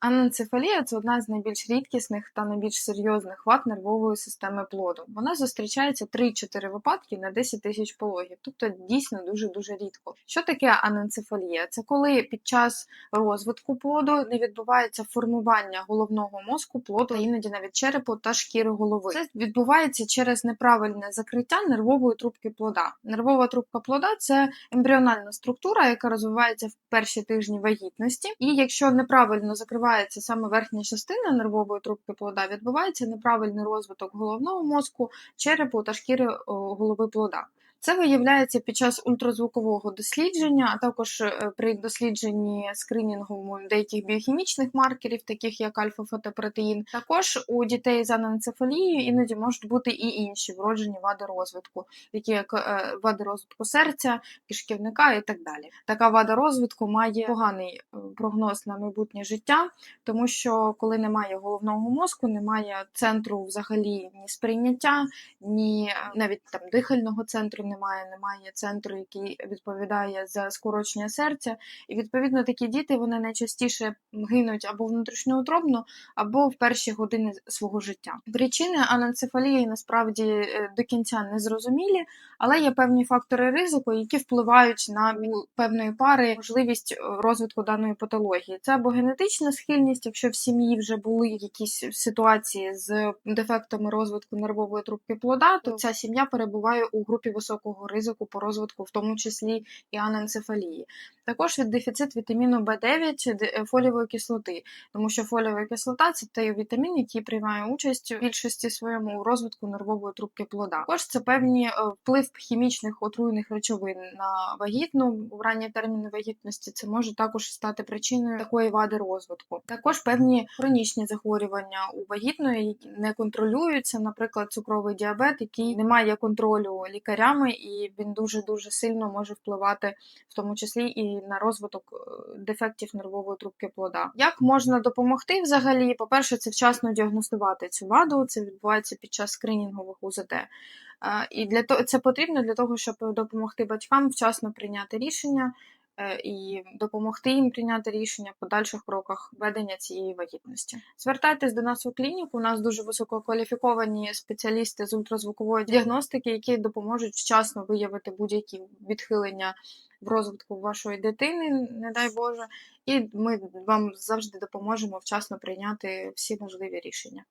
Аненцефалія це одна з найбільш рідкісних та найбільш серйозних вад нервової системи плоду. Вона зустрічається 3-4 випадки на 10 тисяч пологів, тобто дійсно дуже-дуже рідко. Що таке аненцефалія? Це коли під час розвитку плоду не відбувається формування головного мозку плоду, іноді навіть черепу та шкіри голови. Це відбувається через неправильне закриття нервової трубки плода. Нервова трубка плода це ембріональна структура, яка розвивається в перші тижні вагітності, і якщо неправильно закривається саме верхня частина нервової трубки плода, відбувається неправильний розвиток головного мозку, черепу та шкіри голови плода. Це виявляється під час ультразвукового дослідження, а також е, при дослідженні скринінгу деяких біохімічних маркерів, таких як альфа-фотопротеїн. Також у дітей з аненцефалією іноді можуть бути і інші вроджені вади розвитку, такі як е, вади розвитку серця, кишківника і так далі. Така вада розвитку має поганий е, прогноз на майбутнє життя, тому що коли немає головного мозку, немає центру взагалі ні сприйняття, ні навіть там дихального центру немає, немає центру, який відповідає за скорочення серця. І відповідно такі діти вони найчастіше гинуть або внутрішньоутробно, або в перші години свого життя. Причини аненцефалії насправді е, до кінця не зрозумілі, але є певні фактори ризику, які впливають на певної пари можливість е, розвитку даної патології. Це або генетична схильність, якщо в сім'ї вже були якісь ситуації з дефектами розвитку нервової трубки плода, то ця сім'я перебуває у групі високого ризику по розвитку, в тому числі і аненцефалії. Також від дефіцит вітаміну В9 де- фолієвої кислоти, тому що фолієва кислота це той вітамін, який приймає участь у більшості своєму у розвитку нервової трубки плода. Також це певні е, вплив хімічних отруйних речовин на вагітну ранні терміни вагітності. Це може також стати причиною такої вади розвитку. Також певні хронічні захворювання у вагітної не контролюються, наприклад, цукровий діабет, який не має контролю лікарями, і він дуже дуже сильно може впливати, в тому числі і на розвиток е, дефектів нервової трубки плода. Як можна допомогти взагалі? По-перше, це вчасно діагностувати цю ваду. Це відбувається під час скринінгових УЗД. Е, І для того це потрібно для того, щоб допомогти батькам вчасно прийняти рішення і допомогти їм прийняти рішення в подальших кроках ведення цієї вагітності. Звертайтесь до нас у клініку. У нас дуже висококваліфіковані спеціалісти з ультразвукової діагностики, які допоможуть вчасно виявити будь-які відхилення в розвитку вашої дитини, не дай Боже, і ми вам завжди допоможемо вчасно прийняти всі можливі рішення.